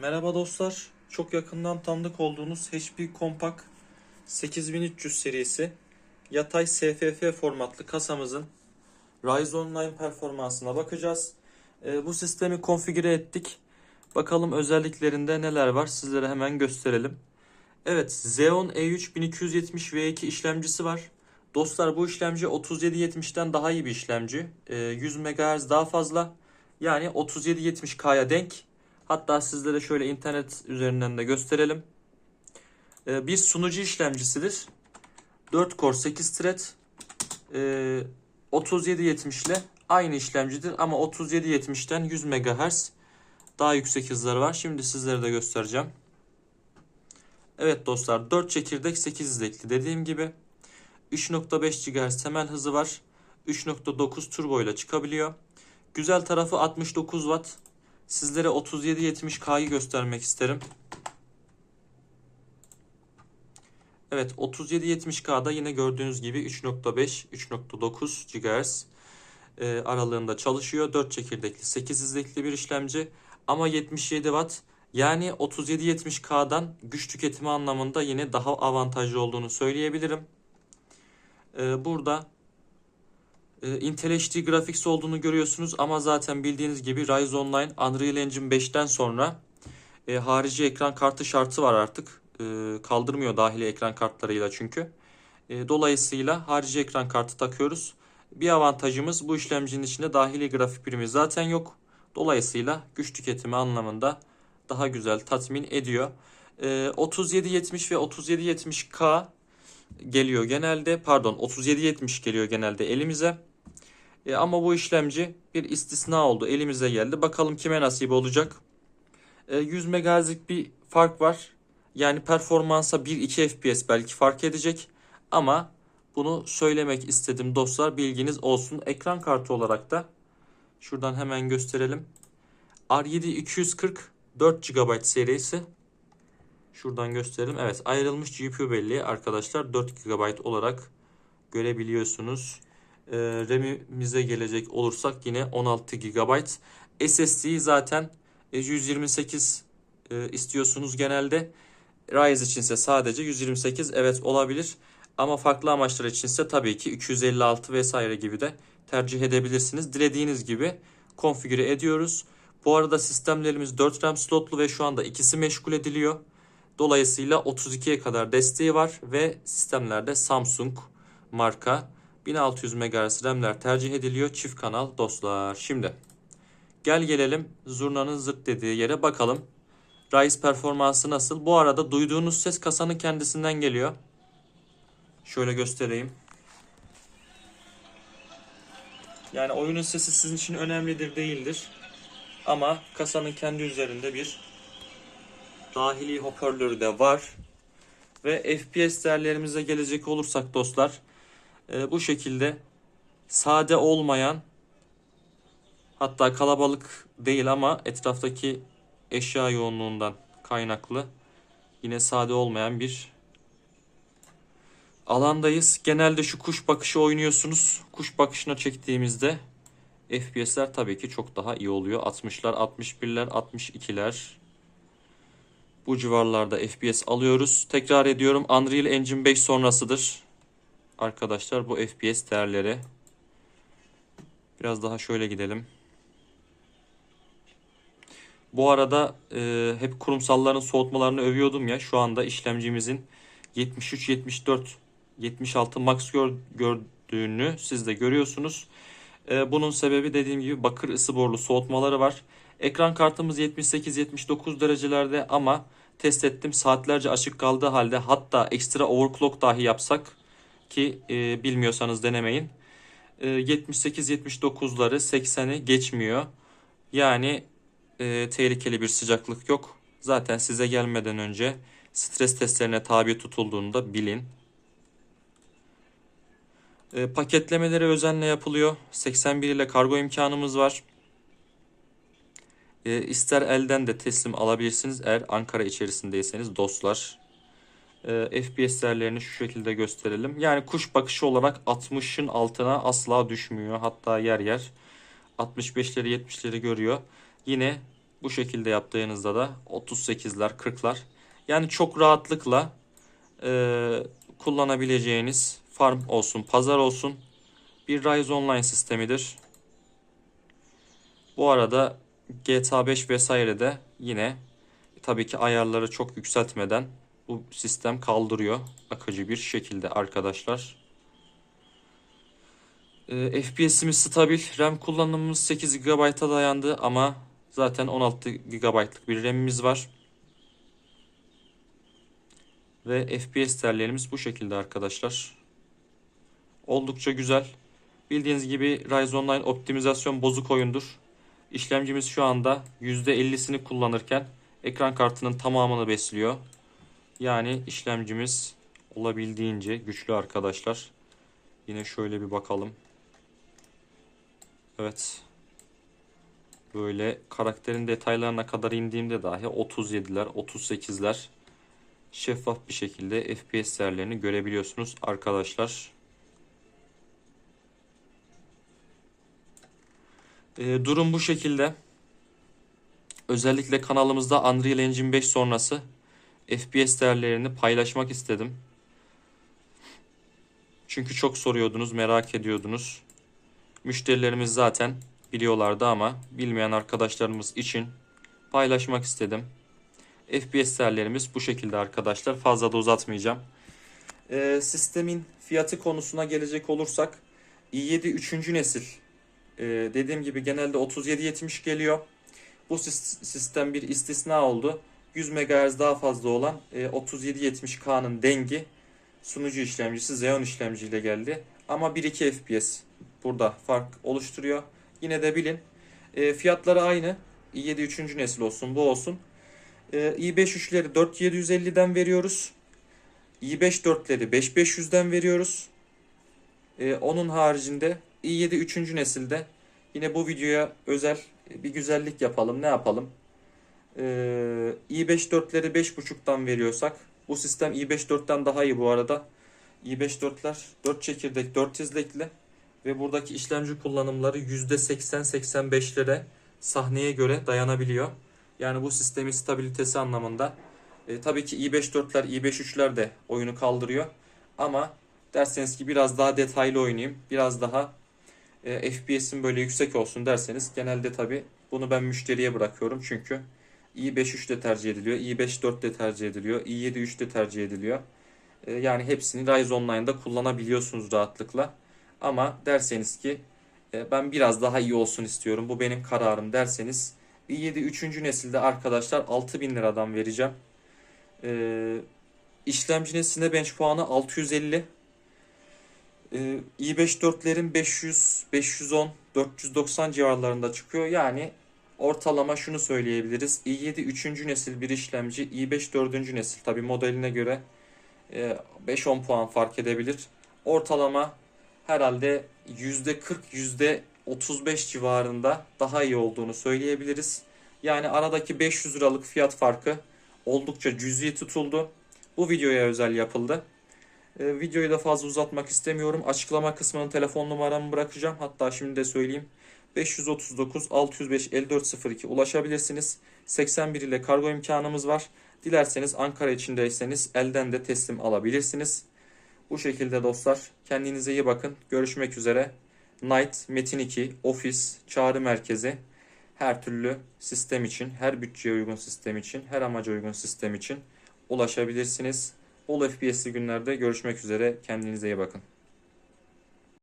Merhaba dostlar. Çok yakından tanıdık olduğunuz HP Compact 8300 serisi yatay SFF formatlı kasamızın Ryzen 9 performansına bakacağız. Ee, bu sistemi konfigüre ettik. Bakalım özelliklerinde neler var sizlere hemen gösterelim. Evet Xeon E3 1270V2 işlemcisi var. Dostlar bu işlemci 3770'ten daha iyi bir işlemci. Ee, 100 MHz daha fazla. Yani 3770K'ya denk. Hatta sizlere şöyle internet üzerinden de gösterelim. Ee, bir sunucu işlemcisidir. 4 core 8 thread. Ee, 3770 ile aynı işlemcidir ama 3770'ten 100 MHz daha yüksek hızları var. Şimdi sizlere de göstereceğim. Evet dostlar 4 çekirdek 8 izlekli dediğim gibi. 3.5 GHz temel hızı var. 3.9 turbo ile çıkabiliyor. Güzel tarafı 69 Watt. Sizlere 3770K'yı göstermek isterim. Evet 3770K'da yine gördüğünüz gibi 3.5 3.9 GHz e, aralığında çalışıyor. 4 çekirdekli 8 izlekli bir işlemci ama 77 Watt yani 3770K'dan güç tüketimi anlamında yine daha avantajlı olduğunu söyleyebilirim. E, burada e, Intel HD Graphics olduğunu görüyorsunuz ama zaten bildiğiniz gibi Ryzen 9 Unreal Engine 5'ten sonra e, harici ekran kartı şartı var artık. E, kaldırmıyor dahili ekran kartlarıyla çünkü. E, dolayısıyla harici ekran kartı takıyoruz. Bir avantajımız bu işlemcinin içinde dahili grafik birimi zaten yok. Dolayısıyla güç tüketimi anlamında daha güzel tatmin ediyor. E, 3770 ve 3770K geliyor genelde. Pardon 3770 geliyor genelde elimize. E, ama bu işlemci bir istisna oldu. Elimize geldi. Bakalım kime nasip olacak. E, 100 MHz'lik bir fark var. Yani performansa 1-2 FPS belki fark edecek. Ama bunu söylemek istedim dostlar. Bilginiz olsun. Ekran kartı olarak da şuradan hemen gösterelim. R7 240 4 GB serisi. Şuradan gösterelim. Evet ayrılmış GPU belleği arkadaşlar 4 GB olarak görebiliyorsunuz. E, RAM'imize gelecek olursak yine 16 GB. SSD'yi zaten 128 e, istiyorsunuz genelde. Ryzen içinse sadece 128 evet olabilir. Ama farklı amaçlar içinse tabii ki 256 vesaire gibi de tercih edebilirsiniz. Dilediğiniz gibi konfigüre ediyoruz. Bu arada sistemlerimiz 4 RAM slotlu ve şu anda ikisi meşgul ediliyor. Dolayısıyla 32'ye kadar desteği var ve sistemlerde Samsung marka 1600 MHz RAM'ler tercih ediliyor. Çift kanal dostlar. Şimdi gel gelelim zurnanın zırt dediği yere bakalım. Rise performansı nasıl? Bu arada duyduğunuz ses kasanın kendisinden geliyor. Şöyle göstereyim. Yani oyunun sesi sizin için önemlidir değildir. Ama kasanın kendi üzerinde bir dahili hoparlörü de var. Ve FPS değerlerimize gelecek olursak dostlar e, bu şekilde sade olmayan hatta kalabalık değil ama etraftaki eşya yoğunluğundan kaynaklı yine sade olmayan bir alandayız. Genelde şu kuş bakışı oynuyorsunuz. Kuş bakışına çektiğimizde FPS'ler tabii ki çok daha iyi oluyor. 60'lar, 61'ler, 62'ler bu civarlarda FPS alıyoruz. Tekrar ediyorum Unreal Engine 5 sonrasıdır. Arkadaşlar bu FPS değerleri. Biraz daha şöyle gidelim. Bu arada e, hep kurumsalların soğutmalarını övüyordum ya. Şu anda işlemcimizin 73, 74, 76 max gör, gördüğünü siz de görüyorsunuz. E, bunun sebebi dediğim gibi bakır ısı borlu soğutmaları var. Ekran kartımız 78-79 derecelerde ama test ettim saatlerce açık kaldığı halde hatta ekstra overclock dahi yapsak ki e, bilmiyorsanız denemeyin. E, 78-79'ları 80'i geçmiyor. Yani e, tehlikeli bir sıcaklık yok. Zaten size gelmeden önce stres testlerine tabi tutulduğunda bilin. E, paketlemeleri özenle yapılıyor. 81 ile kargo imkanımız var. E, ister elden de teslim alabilirsiniz eğer Ankara içerisindeyseniz dostlar. E, FPS değerlerini şu şekilde gösterelim. Yani kuş bakışı olarak 60'ın altına asla düşmüyor. Hatta yer yer 65'leri 70'leri görüyor. Yine Bu şekilde yaptığınızda da 38'ler 40'lar. Yani çok rahatlıkla e, kullanabileceğiniz farm olsun, pazar olsun bir Rise Online sistemidir. Bu arada GTA 5 vesaire de yine tabii ki ayarları çok yükseltmeden bu sistem kaldırıyor akıcı bir şekilde arkadaşlar. E, FPS'imiz stabil. RAM kullanımımız 8 GB'a dayandı ama zaten 16 GB'lık bir RAM'imiz var. Ve FPS değerlerimiz bu şekilde arkadaşlar. Oldukça güzel. Bildiğiniz gibi Ryzen Online optimizasyon bozuk oyundur. İşlemcimiz şu anda %50'sini kullanırken ekran kartının tamamını besliyor. Yani işlemcimiz olabildiğince güçlü arkadaşlar. Yine şöyle bir bakalım. Evet. Böyle karakterin detaylarına kadar indiğimde dahi 37'ler, 38'ler şeffaf bir şekilde FPS değerlerini görebiliyorsunuz arkadaşlar. Ee, durum bu şekilde. Özellikle kanalımızda Unreal Engine 5 sonrası FPS değerlerini paylaşmak istedim. Çünkü çok soruyordunuz, merak ediyordunuz. Müşterilerimiz zaten biliyorlardı ama bilmeyen arkadaşlarımız için paylaşmak istedim. FPS değerlerimiz bu şekilde arkadaşlar. Fazla da uzatmayacağım. Ee, sistemin fiyatı konusuna gelecek olursak i7 3. nesil ee, dediğim gibi genelde 37-70 geliyor. Bu sistem bir istisna oldu. 100 MHz daha fazla olan e, 3770K'nın dengi sunucu işlemcisi Xeon işlemciyle geldi. Ama 1-2 FPS burada fark oluşturuyor. Yine de bilin e, fiyatları aynı. i7 3. nesil olsun bu olsun. E, i5 3'leri 4750'den veriyoruz. i5 4'leri 5500'den veriyoruz. E, onun haricinde i7 3. nesilde yine bu videoya özel bir güzellik yapalım. Ne yapalım? Ee, i5 4'leri 5.5'tan veriyorsak bu sistem i5 4'ten daha iyi bu arada. i5 4'ler 4 çekirdek 4 izlekli ve buradaki işlemci kullanımları %80-85'lere sahneye göre dayanabiliyor. Yani bu sistemin stabilitesi anlamında e, tabii ki i5 4'ler i5 3'ler de oyunu kaldırıyor. Ama derseniz ki biraz daha detaylı oynayayım, biraz daha e, FPS'im böyle yüksek olsun derseniz genelde tabii bunu ben müşteriye bırakıyorum. Çünkü i5 3 de tercih ediliyor, i5 4 de tercih ediliyor, i7 3 de tercih ediliyor. E, yani hepsini Rise Online'da kullanabiliyorsunuz rahatlıkla. Ama derseniz ki e, ben biraz daha iyi olsun istiyorum, bu benim kararım derseniz i7 3. nesilde arkadaşlar 6000 liradan vereceğim. E, işlemcinin Cinebench puanı 650. Ee, i5 4'lerin 500, 510, 490 civarlarında çıkıyor. Yani ortalama şunu söyleyebiliriz. i7 3. nesil bir işlemci, i5 4. nesil tabi modeline göre 5-10 e, puan fark edebilir. Ortalama herhalde %40, %35 civarında daha iyi olduğunu söyleyebiliriz. Yani aradaki 500 liralık fiyat farkı oldukça cüzi tutuldu. Bu videoya özel yapıldı. E, videoyu da fazla uzatmak istemiyorum. Açıklama kısmına telefon numaramı bırakacağım. Hatta şimdi de söyleyeyim. 539 605 5402 ulaşabilirsiniz. 81 ile kargo imkanımız var. Dilerseniz Ankara içindeyseniz elden de teslim alabilirsiniz. Bu şekilde dostlar. Kendinize iyi bakın. Görüşmek üzere. Night, Metin 2, Office, Çağrı Merkezi her türlü sistem için, her bütçeye uygun sistem için, her amaca uygun sistem için ulaşabilirsiniz. Bol FPS'li günlerde görüşmek üzere. Kendinize iyi bakın.